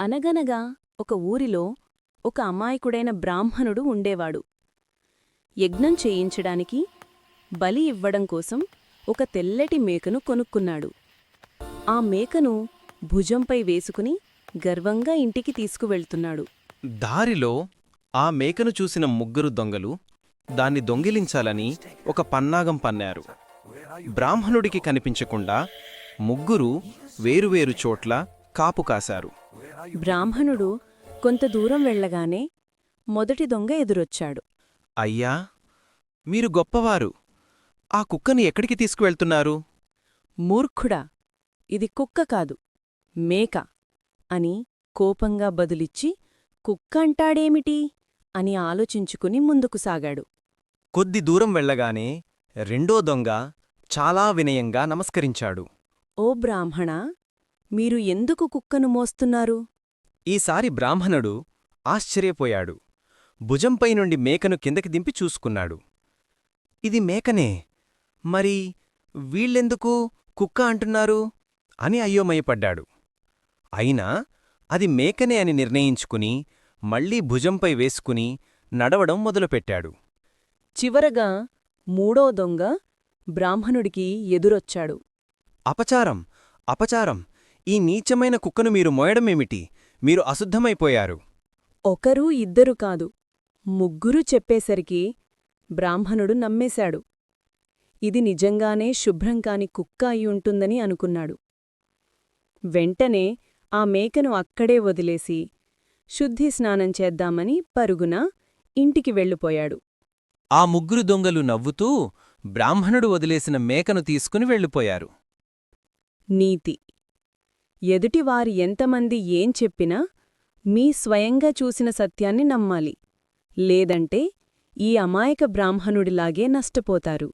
అనగనగా ఒక ఊరిలో ఒక అమాయకుడైన బ్రాహ్మణుడు ఉండేవాడు. యజ్ఞం చేయించడానికి బలి ఇవ్వడం కోసం ఒక తెల్లటి మేకను కొనుక్కున్నాడు. ఆ మేకను భుజంపై వేసుకుని గర్వంగా ఇంటికి తీసుకువెళ్తున్నాడు. దారిలో ఆ మేకను చూసిన ముగ్గురు దొంగలు దాన్ని దొంగిలించాలని ఒక పన్నాగం పన్నారు. బ్రాహ్మణుడికి కనిపించకుండా ముగ్గురు వేరువేరు చోట్ల కాపు కాశారు. బ్రాహ్మణుడు కొంత దూరం వెళ్ళగానే మొదటి దొంగ ఎదురొచ్చాడు. అయ్యా మీరు గొప్పవారు. ఆ కుక్కని ఎక్కడికి తీసుకువెళ్తున్నారు? మూర్ఖుడా ఇది కుక్క కాదు మేక అని కోపంగా బదులిచ్చి కుక్క అంటాడేమిటి? అని ఆలోచించుకుని ముందుకు సాగాడు. కొద్ది దూరం వెళ్ళగానే రెండో దొంగ చాలా వినయంగా నమస్కరించాడు. ఓ బ్రాహ్మణా మీరు ఎందుకు కుక్కను మోస్తున్నారు? ఈసారి బ్రాహ్మణుడు ఆశ్చర్యపోయాడు. భుజంపై నుండి మేకను కిందకి దింపి చూసుకున్నాడు. ఇది మేకనే. మరి వీళ్ళెందుకు కుక్క అంటున్నారు? అని అయోమయపడ్డాడు. అయినా అది మేకనే అని నిర్ణయించుకుని మళ్ళీ భుజంపై వేసుకుని నడవడం మొదలుపెట్టాడు. చివరగా మూడో దొంగ బ్రాహ్మణుడికి ఎదురొచ్చాడు. అపచారం అపచారం. ఈ నీచమైన కుక్కను మీరు మోయడమేమిటి? మీరు అశుద్ధమైపోయారు. ఒకరు ఇద్దరు కాదు ముగ్గురు చెప్పేసరికి బ్రాహ్మణుడు నమ్మేశాడు. ఇది నిజంగానే శుభ్రం కాని కుక్క అయ్యుంటుందని అనుకున్నాడు. వెంటనే ఆ మేకను అక్కడే వదిలేసి శుద్ధి స్నానం చేద్దామని పరుగున ఇంటికి వెళ్ళిపోయాడు. ఆ ముగ్గురు దొంగలు నవ్వుతూ బ్రాహ్మణుడు వదిలేసిన మేకను తీసుకుని వెళ్ళిపోయారు. నీతి. ఎదుటివారి ఎంతమంది ఏం చెప్పినా మీ స్వయంగా చూసిన సత్యాన్ని నమ్మాలి. లేదంటే ఈ అమాయక బ్రాహ్మణుడిలాగే నష్టపోతారు.